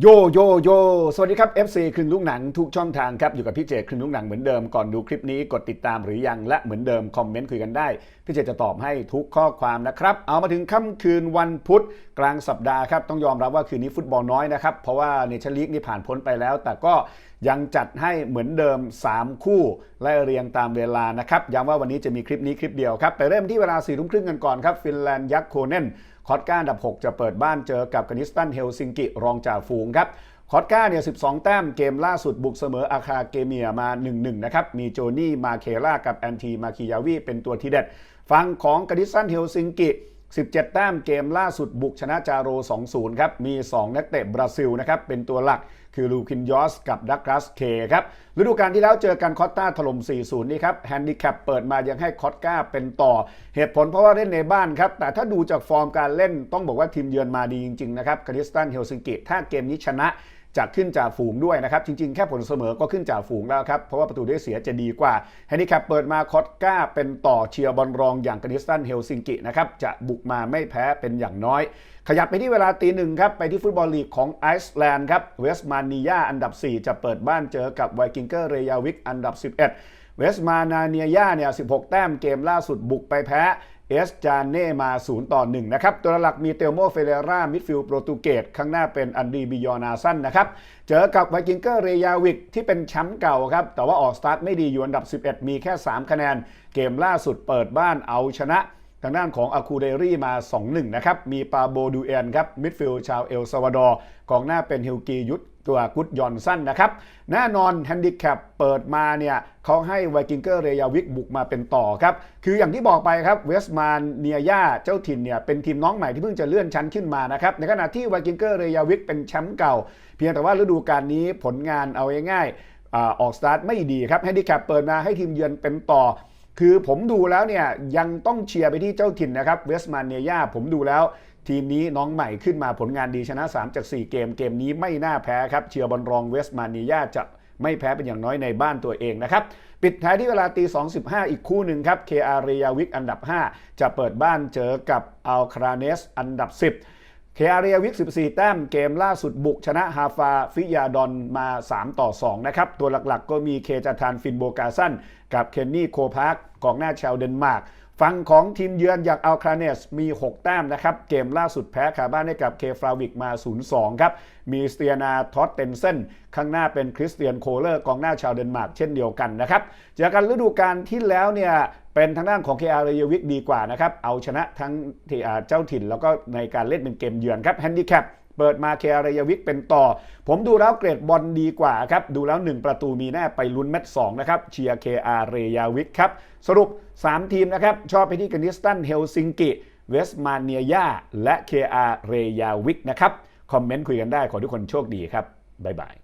โยโยโยสวัสดีครับ FC ครึ่งลูกหนังทุกช่องทางครับ อยู่กับพี่เจครึ่งลูกหนังเหมือนเดิมก่อนดูคลิปนี้กดติดตามหรือยังและเหมือนเดิมคอมเมนต์คุยกันได้ พี่เจจะตอบให้ทุกข้อความนะครับ เอามาถึงค่ำคืนวันพุธกลางสัปดาห์ครับ ต้องยอมรับว่าคืนนี้ฟุตบอลน้อยนะครับ เพราะว่าเนชั่นลีกนี่ผ่านพ้นไปแล้ว แต่ก็ ยังจัดให้เหมือนเดิม 3 คู่ไล่เรียงตามเวลานะครับย้ำว่าวันนี้จะมีคลิปนี้คลิปเดียวครับไปเริ่มที่เวลา4ทุ่มครึ่งกันก่อนครับฟินแลนด์ยักษ์โคเนนคอตก้าดับ 6 จะเปิดบ้านเจอกับกานิสตันเฮลซิงกิรองจ่าฝูงครับคอตก้าเนี่ย12 แต้มเกมล่าสุดบุกเสมออาคาเกเมียมา 1-1 นะครับ มีโจนี่ มาเคล่ากับแอนที มาคิยาวีเป็นตัวทีเด็ด ฟังของกาดิสันเฮลซิงกิ 17 แต้มเกมล่าสุดบุกชนะจาโร 2-0 ครับ มี 2 นักเตะบราซิลนะครับ เป็นตัวหลักคือลูคินยอสกับดักรัสเคครับฤดูกาลที่แล้วเจอกันคอตตาถล่ม 4-0 นี่ครับแฮนดิแคปเปิดมายังให้คอตก้าเป็นต่อ เหตุผลเพราะว่าเล่นในบ้านครับ แต่ถ้าดูจากฟอร์มการเล่นต้องบอกว่าทีมเยือนมาดีจริง ๆ นะครับกาดิสตันเฮลซิงกิถ้าเกมนี้ชนะ จะขึ้นจ่าฝูงด้วยนะครับ จริงๆ แค่ผลเสมอก็ขึ้นจ่าฝูงแล้วครับ เพราะว่าประตูได้เสียจะดีกว่าแฮนดิแคปเปิดมาคอตก้าเป็นต่อเชียร์บอลรองอย่างกานิสตันเฮลซิงกินะครับจะบุกมาไม่แพ้เป็นอย่างน้อย ขยับไปที่เวลาตีหนึ่งครับ ไปที่ฟุตบอลลีกของไอซ์แลนด์ครับเวสต์มานียาอันดับ 4 จะเปิดบ้านเจอกับไวกิงเกอร์เรยาวิกอันดับ 11เวสต์มานาเนียาเนี่ย16 แต้มเกมล่าสุดบุกไปแพ้ เอสจานเน่มา 0 ต่อ 1 นะครับ ตัวหลักมีเตลโมเฟเรรามิดฟิลด์โปรตุเกสข้างหน้าเป็นอันดีบิยอนาสันนะครับ เจอกับไวกิงเกอร์เรยาวิกที่เป็นแชมป์เก่าครับ แต่ว่าออกสตาร์ทไม่ดีอยู่อันดับ 11 มีแค่ 3 คะแนน เกมล่าสุดเปิดบ้านเอาชนะ ทางด้านของอาคูเดรี่มา 2-1 นะครับ มีปาโบดูเอนครับ มิดฟิลด์ชาวเอลซาวาดอร์กองหน้าเป็นฮิลกียุทธตัวกุดยอนสั้นนะครับ แน่นอนแฮนดิแคปเปิดมาเนี่ยเขาให้ไวกิงเกอร์เรยาวิกบุกมาเป็นต่อครับ คืออย่างที่บอกไปครับเวสต์มานเนียยาเจ้าถิ่นเนี่ยเป็นทีมน้องใหม่ที่เพิ่งจะเลื่อนชั้นขึ้นมานะครับ ในขณะที่ไวกิงเกอร์เรยาวิกเป็นแชมป์เก่า เพียงแต่ว่าฤดูกาลนี้ผลงานเอาง่ายๆออกสตาร์ทไม่ดีครับแฮนดิแคปเปิดมาให้ทีมเยือนเป็นต่อ คือผมดูแล้วเนี่ยยังต้องเชียร์ไปที่เจ้าถิ่นนะครับเวสต์มานเนียยาผมดูแล้ว ทีมนี้น้องใหม่ขึ้นมาผลงานดีชนะ 3 จาก 4 เกม เกมนี้ไม่น่าแพ้ครับเชียร์บอลรองเวสต์มาเนียาจะไม่แพ้เป็นอย่างน้อยในบ้านตัวเองนะครับ ปิดท้ายที่เวลาตี 2.15 อีกคู่หนึ่งครับ KR เรยาวิกอันดับ 5 จะเปิดบ้านเจอกับอัลคราเนสอันดับ 10 เคอาเรียวิก 14 แต้มเกมล่าสุดบุกชนะฮาฟาฟิยาดอนมา 3 ต่อ 2 นะครับ ตัวหลักๆก็มีเคจาทานฟินโบกาซันกับเคนนี่โคพาร์กกองหน้าชาวเดนมาร์ก ฝั่งของทีมเยือนอย่างอัลคาเนสมี 6 แต้มนะครับ เกมล่าสุดแพ้คาบ้านให้กับเคฟราวิกมา 0-2 ครับ มีสเตียนาทอตเทนเซนข้างหน้าเป็นคริสเตียนโคเลอร์กองหน้าชาวเดนมาร์กเช่นเดียวกันนะครับจากการฤดูกาลที่แล้วเนี่ยเป็นทางด้านของเคอาร์เรยวิกดีกว่านะครับ เอาชนะทั้งเจ้าถิ่นแล้วก็ในการเล่นเป็นเกมเยือนครับแฮนดิแคป เปิดมาเคอารยวิกเป็นต่อ ผมดูแล้วเกรดบอลดีกว่าครับ ดูแล้ว 1 ประตูมีแน่ไปลุ้นแมตช์สนะครับ เชียร์เคอารยาวิกครับ สรุป 3 ทีมนะครับ ชอบไปที่กานิสตันเฮลซิงกิ เวสมาเนียาและเคอาร์เรยาวิกนะครับ คอมเมนต์คุยกันได้ขอทุกคนโชคดีครับ บ๊ายบาย